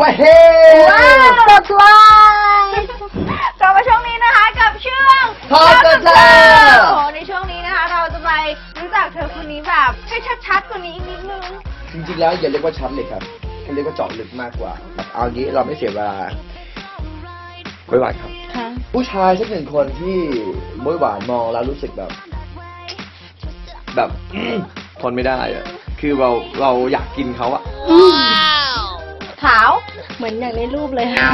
ว่าเฮ้ว้าวกดไลค์กลับมาช่วงนี้นะคะกับช่วงทอดกระเจ้าโอ้โหในช่วงนี้นะคะ เราจะไปรู้จักเธอคนนี้แบบให้ชัดๆกว่านี้อีกนิดนึง จริงๆแล้วอย่าเรียกว่าชัดเลยครับเขาเรียกว่าเจาะลึกมากกว่าแบบเอางี้เราไม่เสียเวลาบอยหวานครับค่ะผู้ชายสักหนึ่งคนที่บอยหวานมองแล้วรู้สึกแบบ แบบทนไม่ได้อะคือเราเราอยากกินเขาอะขาวเห มือนอย่างในรูปเลยค่ะ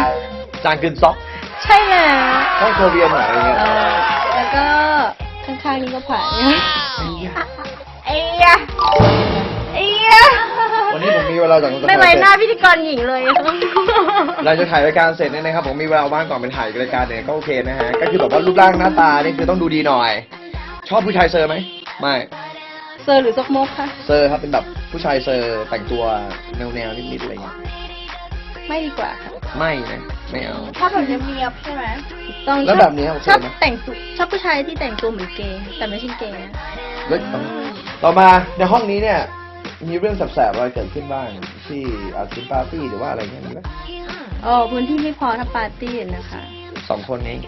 จางกึนซอกใช่แล้ว ต้องโคเรียนหน่อยอะไรเงี้ยเออแล้วก็ข้างๆนี้ก็ผ่านนะเอียเอียวันนี้ผมมีเวลาจากไม่ไหวหน้าพิธีกรหญิงเลยเราจะถ่ายรายการเสร็จเนี่ยนะครับผมมีเวลาว่างก่อนไปถ่ายรายการเนี่ยก็โอเคนะฮะก็คือแบบว่ารูปร่างหน้าตานี่คือต้องดูดีหน่อย ชอบผู้ชายเซอร์ไหมไม่เซอร์หรือซกมกคะเซอร์ครับเป็นแบบผู้ชายเซอร์แต่งตัวแนวแนวๆนิดๆอะไรเงี้ย ไม่ดีกว่าค่ะไม่นะไม่เอา ชอบแบบเนียบๆใช่ไหมต้องแล้วแบบนี้โอเคชอบไหมแต่งตัวชอบผู้ชายที่แต่งตัวเหมือนเกย์แต่ไม่ใช่เกย์นะแล้วต่อมาในห้องนี้เนี่ย มีเรื่องแสบๆอะไรเกิดขึ้นบ้างที่อาจจะปาร์ตี้หรือว่าอะไรเงี้ยมีไหมอ๋อพื้นที่ไม่พอถ้าปาร์ตี้นะคะ สองคนนี้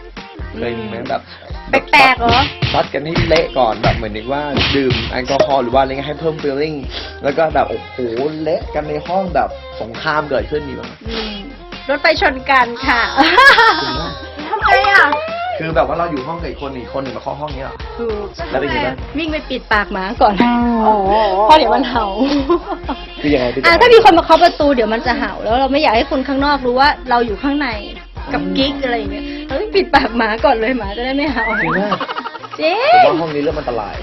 เคยมีไหมแบบแปลกๆเหรอ ซัดกันให้เละก่อนแบบเหมือนนึกว่าดื่มแอลกอฮอล์หรือว่าอะไรเงี้ยให้เพิ่มฟีลลิ่งแล้วก็แบบโอ้โหเละกันในห้องแบบ สงครามเกิดขึ้นมีบ้างอืมรถไฟชนกันค่ะ ทำไมอะคือแบบว่าเราอยู่ห้องกับอีกคนอีกคนหนึ่งมาเคาะห้องนี้เหรอ ถูกแล้วเป็นยังไงวิ่งไปปิดปากหมาก่อนโอ้โหเพราะเดี๋ยวมันเห่า คือยังไงเป็นยังอะไง ถ้ามีคนมาเคาะประตูเดี๋ยวมันจะเห่าแล้วเราไม่อยากให้คนข้างนอกรู้ว่าเราอยู่ข้างในกับกิ๊กอะไรอย่างเงี้ยเราต้องปิดปากหมาก่อนเลยหมาจะได้ไม่เห่าจริงมากเจ๊ผมว่าห้องนี้เริ่มอันตราย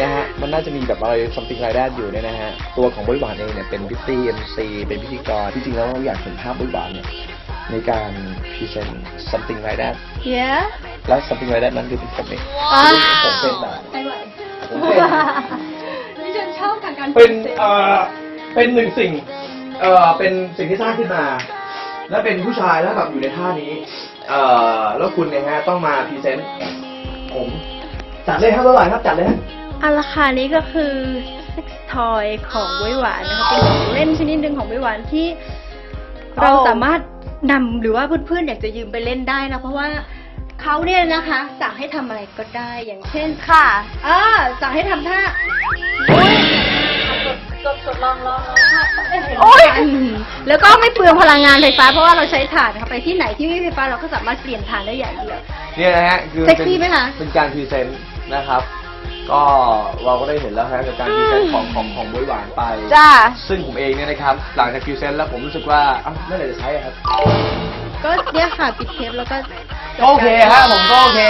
นะฮะมันน่าจะมีแบบอะไร something like that อยู่เนี่ยนะฮะตัวของบริบาลเองเนี่ยเป็นพิตตี้เอ็มซีเป็นพิธีกรที่จริงแล้วเราอยากเห็นภาพบริบาลเนี่ยในการพรีเซนต์ something like that เย้และ something like that นั้นคือเป็นผมเองอ่าผมเป็นแบบไม่ไหวผมเป็นนี่ฉันชอบทางการเป็นเอ่อเป็นหนึ่งสิ่งเอ่อเป็นสิ่งที่สร้างขึ้นมา และเป็นผู้ชายแล้วแบบอยู่ในท่านี้เอ่อแล้วคุณเนี่ยฮะต้องมาพรีเซนต์ผมจัดเลยครับบริบาลครับจัดเลยฮะ อันราคานี้ก็คือ sex toy ของไว้หวานนะคะ เป็นของเล่นชนิดหนึ่งของไว้หวานที่ เราสามารถนำหรือว่าเพื่อนๆอยากจะยืมไปเล่นได้นะ เพราะว่าเขาเนี่ยนะคะ สั่งให้ทำอะไรก็ได้อย่างเช่นค่ะอ่าสั่งให้ทำท่าสดสดลองลองโอ้ยแล้วก็ไม่เปลืองพลังงานไฟฟ้าเพราะว่าเราใช้ถ่านค่ะไปที่ไหนที่ไม่มีไฟฟ้าเราก็สามารถเปลี่ยนถ่านได้อย่างเดียวเนี่ยนะฮะคือเซ็กซี่ไหมคะเป็นการพรีเซนต์นะครับ ก็เราก็ได้เห็นแล้วฮะกับการพรีเซนต์ของของของบวยหวานไป จ้า ซึ่งผมเองเนี่ยนะครับ หลังจากพรีเซนต์แล้วผมรู้สึกว่าอ้าวเมื่อไหร่จะใช้อะครับ ก็เนี่ยค่ะปิดเทปแล้วก็ก็โอเคฮะผมก็โอเค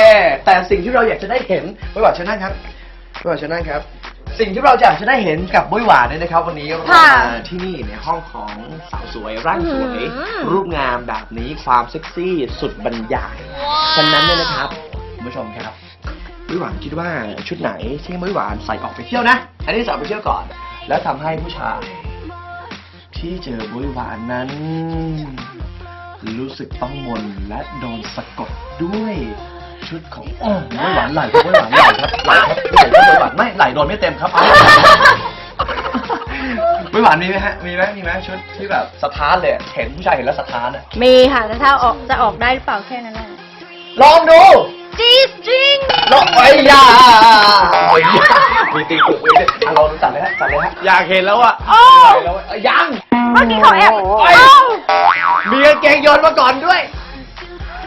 แต่สิ่งที่เราอยากจะได้เห็นบวยหวานเชิญนั่งครับบวยหวานเชิญนั่งครับ สิ่งที่เราอยากจะได้เห็นกับบวยหวานเนี่ยนะครับ วันนี้เราค่ะมาที่นี่ในห้องของสาวสวยร่างสวยอืมรูปงามแบบนี้ความเซ็กซี่สุดบรรยายฉะนั้นเนี่ยนะครับคุณผู้ชมครับ บวยหวานคิดว่าชุดไหนที่บวยหวานใส่ออกไปเที่ยวนะ อันนี้ใส่ออกไปเที่ยวก่อน แล้วทำให้ผู้ชายที่เจอบวยหวานนั้น รู้สึกต้องมนและโดนสะกดด้วยชุดของโอ้บวยหวานไหลครับบวยหวานไหลครับไหลครับไหลครับบวยหวานไม่ไหลโดนไม่เต็มครับบวยหวานมีไหมฮะมีไหมมีไหมชุดที่แบบสะท้านเลยเห็นผู้ชายเห็นแล้วสะท้านอะมีค่ะแต่ถ้าออกจะออกได้หรือเปล่าแค่นั้นแหละลองดู จีจริงลองไปยามีตีกุกไว้ด้วยอะลองดูจัดเลยฮะจัดเลยฮะอยากเห็นแล้วอะโอ้ไปแล้วอะเอ้ยยังเมื่อกี้เขาแอบเอ้ยเอ้ามีกางเกงโยนมาก่อนด้วย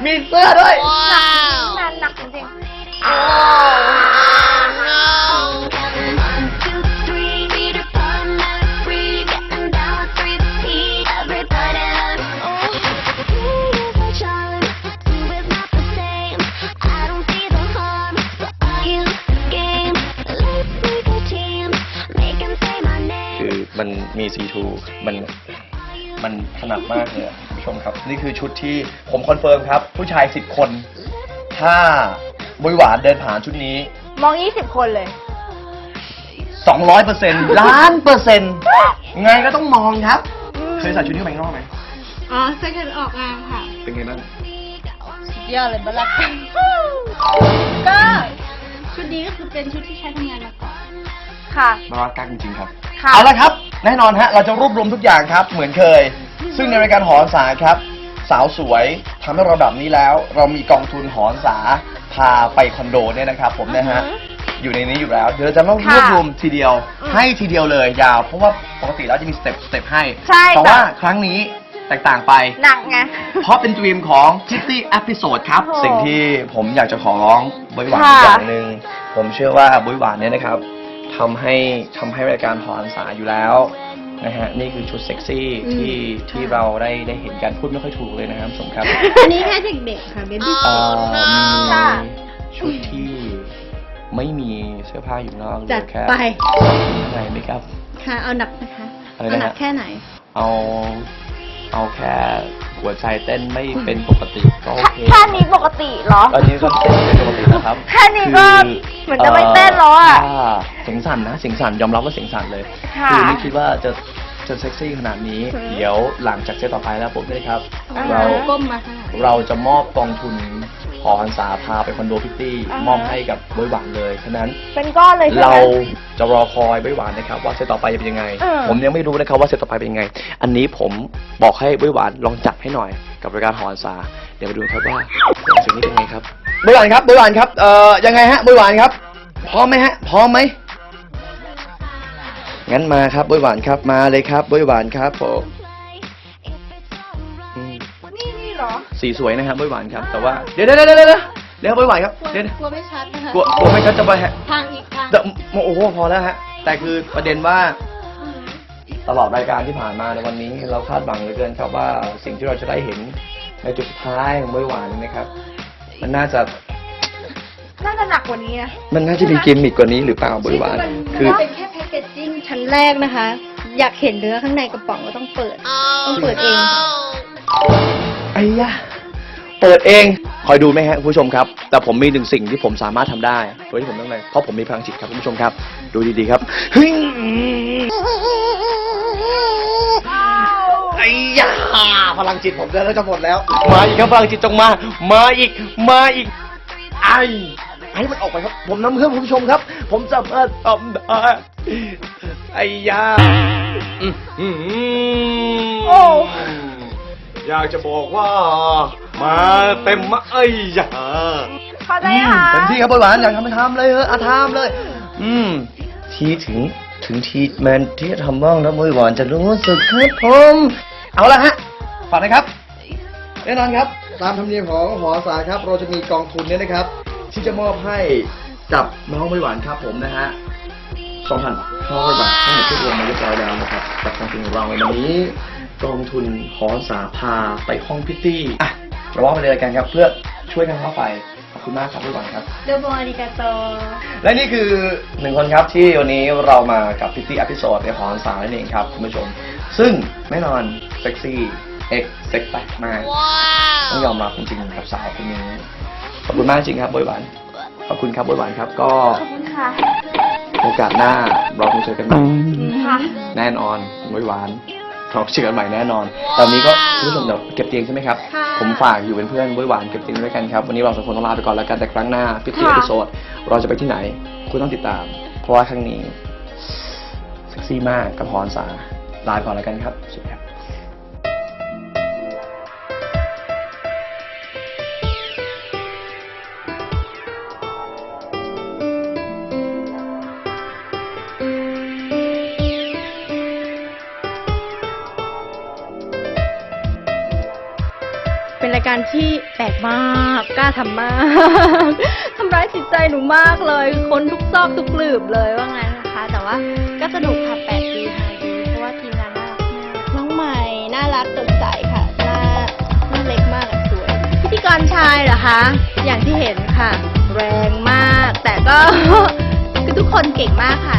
มีเสื้อด้วยนานหนักจริง One, มันมีซีทูมันมันถนัดมากเลยอะคุณผู้ชมครับ นี่คือชุดที่ผมคอนเฟิร์มครับ ผู้ชายสิบคน ถ้าบวยหวานเดินผ่านชุดนี้ๆมองยี่สิบคนเลยสองร้อยเปอร์เซ็นต์ล้านเปอร์เซ็นต์ไงก็ต้องมองครับ เคยใส่ชุดนี้ไปข้างนอกไหมอ๋อเซ็กซ์ออกงานค่ะ เป็นไงบ้างสุดยอดเลยบัลลักก็ชุดนี้ก็คือเป็นชุดที่ใช้ทำงานมาก่อน ค่ะมารักกันจริงๆครับ ค่ะ เอาละครับ แน่นอนฮะเราจะรวบรวมทุกอย่างครับ เหมือนเคย ซึ่งในรายการหอสาครับ สาวสวยทำให้เราแบบนี้แล้ว เรามีกองทุนหอสาพาไปคอนโดเนี่ยนะครับ ผมนะฮะอยู่ในนี้อยู่แล้ว เดี๋ยวเราจะต้องรค่ะวบรวมทีเดียว อืมให้ทีเดียวเลยยาว เพราะว่าปกติแล้วจะมีสเต็ปสเต็ปให้ ใช่แต่แต่ว่าครั้งนี้แตกต่างไป หนักไง เพราะเป็นดรีมของ Kitty Episode ครับ โอ้โหสิ่งที่ผมอยากจะขอร้องบุ้ยหวานค่ะ อย่างหนึ่งผมเชื่อว่าบุ้ยหวานเนี่ยนะครับ ทำให้ทำให้รายการหอนสาอยู่แล้วนะฮะนี่คือชุดเซ็กซี่อืมที่ที่เราได้ได้เห็นกันพูดไม่ค่อยถูกเลยนะครับผู้ชมครับอันนี้แค่เด็กๆค่ะเบบี้เอ่อมีค่ะชุดที่ไม่มีเสื้อผ้าอยู่นอกเหลืจัดอแค่ไปอะไรไหมครับค่ะเอาหนักนะคะอะไรเอานะฮะหนักแค่ไหน เอาเอาแค่หัวใจเต้นไม่เป็นปกติก็โอเคแค่นี้ป กติเหรอ อันนี้ก็เต้นเป็นปกตินะครับแค่นี้ก็เหมือนจะไม่เต้นแล้วอะเสียงสั่นนะเสียงสั่นยอมรับว่าเสียงสั่นเลยค่ะอไม่คิดว่าจะจะเซ็กซี่ขนาดนี้เดี๋ยวหลังจากเซตต่อไปแล้วปุ๊บเนี่ยครับ อ่าเราก้มมาค่ะ เราจะมอบกองทุน หอหันษาพาไปคอนโดพิตตี้อ่าฮะ มอบให้กับบ๊วยหวานเลยฉะนั้นเป็นก้อนเลยใช่ไหมเราจะรอคอยบ๊วยหวานนะครับ ว่าเซตต่อไปจะเป็นยังไง เออ ผมยังไม่รู้นะครับว่าเซตต่อไปเป็นยังไง อันนี้ผมบอกให้บ๊วยหวานลองจัดให้หน่อย กับรายการหอหันษาเดี๋ยวมาดูครับว่าสิ่งนี้เป็นไงครับบ๊วยหวานครับบ๊วยหวานครับเอ่อยังไงฮะบ๊วยหวานครับ พร้อมไหมฮะพร้อมไหมงั้นมาครับบ๊วยหวานครับมาเลยครับบ๊วยหวานครับผม สีสวยนะครับบ๊วยหวานครับ แต่ว่าเดี๋ยวเดี๋ยวเดี๋ยวเดี๋ยวเดี๋ยวเดี๋ยวบ๊วยหวานครับเดี๋ยวเดี๋ยวกลัวไม่ชัดนะคะกลัวกลัวไม่ชัดจะไปฮะทางอีกทางแต่โอ้โหพอแล้วฮะ แต่คือประเด็นว่า ตลอดรายการที่ผ่านมาในวันนี้ เราคาดหวังเหลือเกินครับว่าสิ่งที่เราจะได้เห็นในจุดสุดท้ายของบ๊วยหวานนี่นะครับ มันน่าจะน่าจะหนักกว่านี้นะมันน่าจะมีกิมมิกกว่านี้หรือเปล่าบ๊วยหวานมันคือเป็นแค่แพ็กเกจจิ้งชั้นแรกนะคะ อยากเห็นเนื้อข้างในกระป๋องก็ต้องเปิด ต้องเปิดเองไอ้ยะเปิดเอง คอยดูไหมฮะคุณผู้ชมครับ แต่ผมมีหนึ่งสิ่งที่ผมสามารถทำได้โดยที่ผมต้องเลยเพราะผมมีพลังจิตครับคุณผู้ชมครับ ดูดีๆครับเฮ้ยไอ้ยาพลังจิตผมจะแล้วจะหมดแล้ว มาอีกครับพลังจิตจงมา มาอีก มาอีก ไอ้ไอ้มันออกไปครับ ผมน้ำเพื่อนคุณผู้ชมครับ ผมสามารถทำได้ไอ้ยาอื้อหือโอ้ อยากจะบอกว่า มาเต็มมาไอ้ยาพอใจยังคะเต็มที่ครับบอยหวานอยากทำไปทำเลยเอออาทำเลย อืม ทีถึงถึงทีแมนที่จะทำบ้างแล้วบอยหวานจะรู้สึกครับผมเอาละฮะฝากนะครับแน่นอนครับ ตามธรรมเนียมของหอสาครับ เราจะมีกองทุนเนี่ยนะครับ ที่จะมอบให้กับน้องบอยหวานครับผมนะฮะสองพันห้าร้อยบาททั้งหมดที่รวมมาเรียบร้อยแล้วนะครับกับกองทุนของเราในวันนี้ กองทุนหอสาพาไปห้องพิตตี้อะเราว่าไปเลยกันครับเพื่อช่วยกันเข้าไปขอบคุณมากครับบอยหวานครับเดโมอาริกาโตและนี่คือหนึ่งคนครับที่วันนี้เรามากับพิตตี้อพิโซดในหอสานั่นเองครับคุณผู้ชม ซึ่งแน่นอนเซ็กซี่เอ็กเซ็กแปกมากต้องยอมรับจริงๆกับสาวคนนี้ขอบคุณมากจริงครับบอยหวานขอบคุณครับบอยหวานครับก็ขอบคุณค่ะโอกาสหน้าเราคงเจอกันใหม่ค่ะแน่นอนบอยหวาน เราเจอกันใหม่แน่นอน ตอนนี้ก็คุณผู้ชมเดี๋ยวเก็บเตียงใช่ไหมครับ ค่ะผมฝากอยู่เป็นเพื่อนบอยหวานเก็บเตียงด้วยกันครับ วันนี้เราสองคนต้องลาไปก่อนแล้วกัน แต่ครั้งหน้าพิตตี้อค่ะพิโซดเราจะไปที่ไหน คุณต้องติดตาม เพราะว่าครั้งนี้เซ็กซี่มากกับฮอนสาลาไปก่อนแล้วกันครับสวัสดีครับ เป็นรายการที่แปลกมากกล้าทำมาก ทำร้ายจิตใจหนูมากเลย คนทุกซอกทุกหลืบเลยว่างั้นนะคะ แต่ว่าก็สนุกค่ะแปลกดีค่ะดีเพราะว่าทีมงานน่ารักมากน้องใหม่น่ารักสดใสค่ะหน้าหน้าเล็กมากอะสวยพิธีกรชายเหรอคะอย่างที่เห็นค่ะ แรงมาก แต่ก็คือทุกคนเก่งมากค่ะ